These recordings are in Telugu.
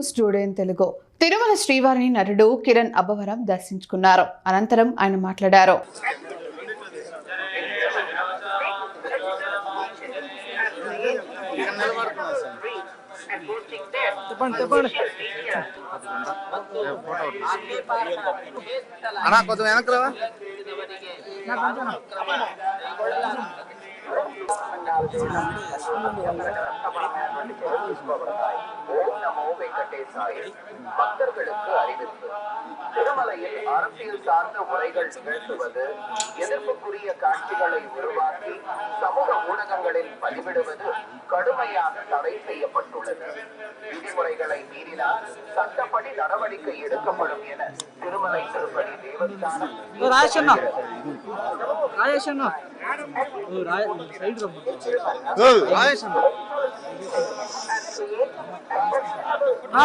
న్యూస్ తెలుగు. తిరుమల శ్రీవారిని నటుడు కిరణ్ అబ్బవరం దర్శించుకున్నారు. అనంతరం ఆయన మాట్లాడారు. కొంచెం వెనక్కి రావా? பக்தர்களுக்கு அறிவிப்பு திருமலையில் அரசியல் சார்ந்த உரைகள் நிகழ்த்துவது எதிர்ப்புக்குரிய காட்சிகளை உருவாக்கி சமூக ஊடகங்களில் பதிவிடுவது கடுமையாக தடை செய்யப்பட்டுள்ளது. விதிமுறைகளை மீறினால் சட்டப்படி நடவடிக்கை எடுக்கப்படும் என திருமலை திருப்பதி தேவஸ்தானம் రాజేష్ అన్న. సైడ్ రాజేష్ అన్న. ఆ,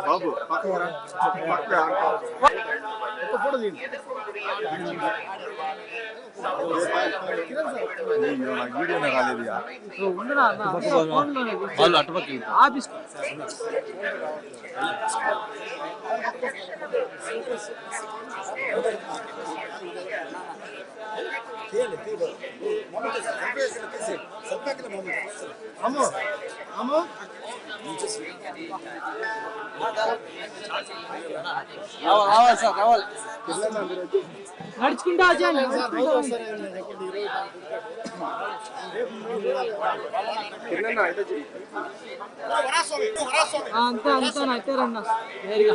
బాబు పక్కన రా. పక్కన రా. ఒక ఫోటో తీయండి. అయ్యో, నాకు వీడియోనే రాలేదు ఇక. ఉండరా అన్న ఫోన్లోనే ఆఫీస్ రావాలి సార్ రావాలి నడుచుకుంటా వచ్చాను కిరణ్ అయితే చెయ్యి. అంతే అంతే అయితే రన్న నేరుగా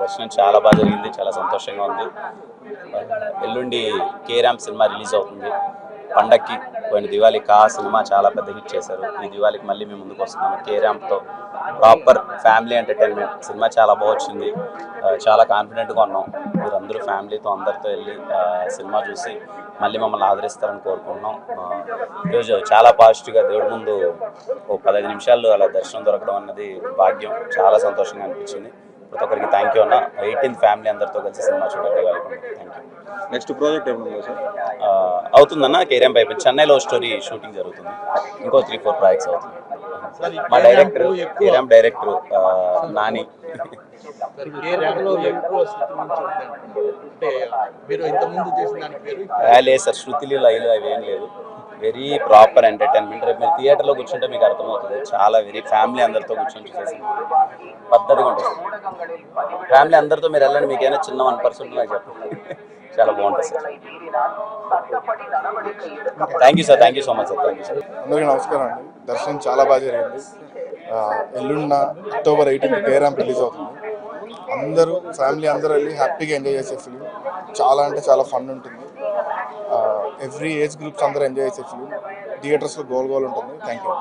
దర్శనం చాలా బాగా జరిగింది చాలా సంతోషంగా ఉంది. ఎల్లుండి కే సినిమా రిలీజ్ అవుతుంది. పండక్కి పోయిన దివాళీకి ఆ సినిమా చాలా పెద్ద హిట్ చేశారు. ఈ దివాళీకి మళ్ళీ మేము ముందుకు వస్తున్నాము. కేరామ్తో ప్రాపర్ ఫ్యామిలీ ఎంటర్టైన్మెంట్. సినిమా చాలా బాగా వచ్చింది. చాలా కాన్ఫిడెంట్గా ఉన్నాం. మీరందరూ ఫ్యామిలీతో అందరితో వెళ్ళి సినిమా చూసి మళ్ళీ మమ్మల్ని ఆదరిస్తారని కోరుకుంటున్నాం. ఈరోజు చాలా పాజిటివ్గా దేవుడి ముందు ఓ పదహైదు నిమిషాలు అలా దర్శనం దొరకడం అన్నది భాగ్యం. చాలా సంతోషంగా అనిపించింది. ప్రతి ఒక్కరికి థ్యాంక్ యూ అన్న. ఎయిటీన్త్ ఫ్యామిలీ అందరితో కలిసి సినిమా చూడండి thank you next project sir అవుతుందన్న. కేరియం పైపు చెన్నైలో స్టోరీ షూటింగ్ జరుగుతుంది. ఇంకో త్రీ ఫోర్ ప్రాజెక్ట్స్ అవుతుంది మా డైరెక్టర్ కేరియం డైరెక్టర్ నాని. లేదు సార్ శృతిలు లైలు అవి ఏం లేదు వెరీ ప్రాపర్ ఎంటర్టైన్మెంట్. రేపు మీరు థియేటర్లో కూర్చుంటే మీకు అర్థమవుతుంది. చాలా వెరీ ఫ్యామిలీ అందరితో కూర్చొని చూసేసి పద్ధతిగా ఉంటుంది. ఫ్యామిలీ అందరితో మీరు వెళ్ళండి. మీకు ఏమైనా చిన్న వన్ పర్సెంట్ నాకు చెప్పండి చాలా బాగుంటుంది sir. Thank you sir thank you so much sir thank you sir అందరికీ నమస్కారం అండి. దర్శనం చాలా బాగా జరిగింది. ఎల్లున్న అక్టోబర్ ఎయిటీన్త్ పేరాంప్ రిలీజ్ అవుతుంది. అందరూ ఫ్యామిలీ అందరూ వెళ్ళి హ్యాపీగా ఎంజాయ్ చేసే ఫిలిం. చాలా అంటే చాలా ఫన్ ఉంటుంది. ఎవ్రీ ఏజ్ గ్రూప్స్ అందరూ ఎంజాయ్ చేసే ఫిలిం. థియేటర్స్లో గోల్ గోల్ ఉంటుంది. Thank you